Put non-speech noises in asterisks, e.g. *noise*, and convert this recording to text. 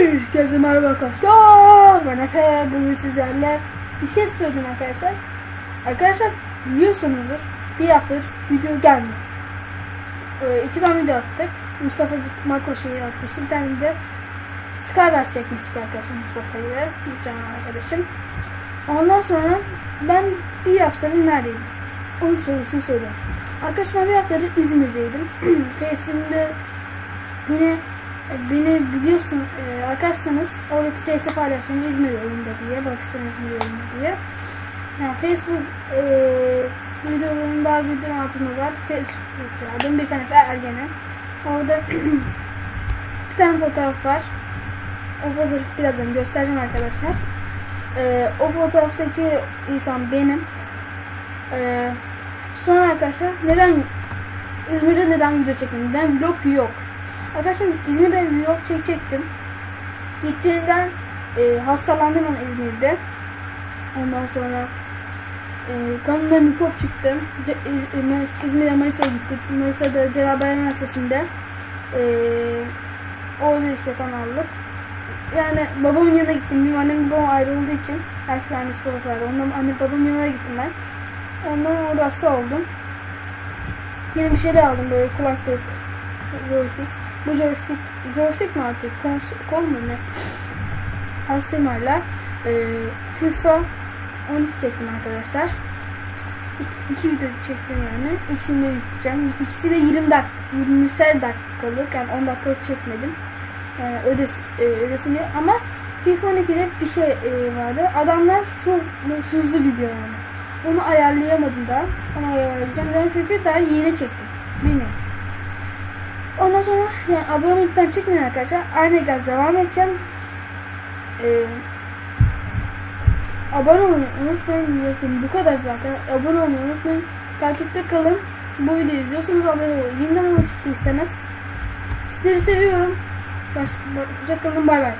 Herkese merhaba arkadaşlar. Ben Efe. Bugün sizlerle bir şey söyledim arkadaşlar. Arkadaşlar biliyorsunuzdur bir haftadır video gelmiyor. Ee, iki tane video attık. Mustafa Makro şeyi atmıştı. Bir tane de Skywars çekmiştik arkadaşlar Mustafa ile. Bir tane arkadaşım. Ondan sonra ben bir haftadır neredeydim? Onun sorusunu söylüyorum. Arkadaşlar bir haftadır İzmir'deydim. *clears throat* Face'imde yine beni biliyorsun e, arkadaşsanız oradaki Face'e paylaştım İzmir yolunda diye bakışın İzmir yolunda diye. Yani Facebook e, videoların bazı videoların altında var. Facebook yardım bir tane ergene. Orada *clears throat* bir tane fotoğraf var. O fotoğrafı birazdan göstereceğim arkadaşlar. E, o fotoğraftaki insan benim. E, sonra arkadaşlar neden İzmir'de neden video çekmedim? Neden vlog yok? Arkadaşlar İzmir'de vlog çekecektim. Gittiğimden e, hastalandım ben İzmir'de. Ondan sonra e, kanımda mikrop çıktı. İz, Manis- İzmir'e Manisa'ya gittik. Manisa'da Bayar Üniversitesi'nde e, orada işte kan aldık. Yani babamın yanına gittim. Benim annem babam ayrı olduğu için herkes annesi babası vardı. Ondan anne babamın yanına gittim ben. Ondan orada hasta oldum. Yine bir şeyler aldım böyle kulaklık, joystick. Bu joystick, joystick mi artık? Kons- kol mu ne? Hastayım hala. Ee, FIFA 13 çektim arkadaşlar. İki, iki video çektim yani. İkisini de yükleyeceğim. İkisi de 20 dak 20'ser dakikalık yani 10 dakikalık çekmedim. Yani ödes, e, ödesini ama FIFA 12'de bir şey e, vardı. Adamlar çok hızlı gidiyor yani. Onu ayarlayamadım da. Onu ayarlayacağım. Ben çünkü daha yeni çektim. Bilmiyorum. Ondan sonra yani abonelikten çıkmayın arkadaşlar. Aynı gaz devam edeceğim. Ee, abone olmayı unutmayın diyecektim. Bu kadar zaten. Abone olmayı unutmayın. Takipte kalın. Bu videoyu izliyorsanız abone olun. Yeniden çıktıysanız. Sizleri seviyorum. Başka, başka kalın bay bay.